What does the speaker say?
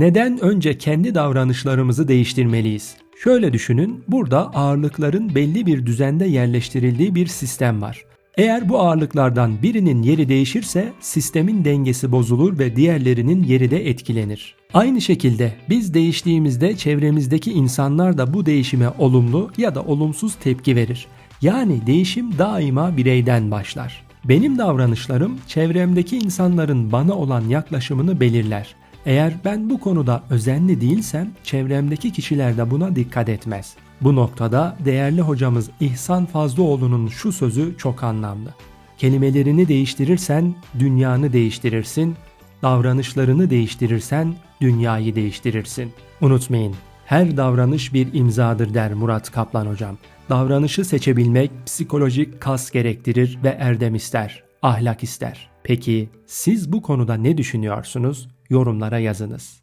Neden önce kendi davranışlarımızı değiştirmeliyiz? Şöyle düşünün, burada ağırlıkların belli bir düzende yerleştirildiği bir sistem var. Eğer bu ağırlıklardan birinin yeri değişirse sistemin dengesi bozulur ve diğerlerinin yeri de etkilenir. Aynı şekilde biz değiştiğimizde çevremizdeki insanlar da bu değişime olumlu ya da olumsuz tepki verir. Yani değişim daima bireyden başlar. Benim davranışlarım çevremdeki insanların bana olan yaklaşımını belirler. Eğer ben bu konuda özenli değilsem çevremdeki kişiler de buna dikkat etmez. Bu noktada değerli hocamız İhsan Fazlıoğlu'nun şu sözü çok anlamlı. Kelimelerini değiştirirsen dünyanı değiştirirsin, davranışlarını değiştirirsen dünyayı değiştirirsin. Unutmayın, her davranış bir imzadır der Murat Kaplan hocam. Davranışı seçebilmek psikolojik kas gerektirir ve erdem ister, ahlak ister. Peki siz bu konuda ne düşünüyorsunuz? Yorumlara yazınız.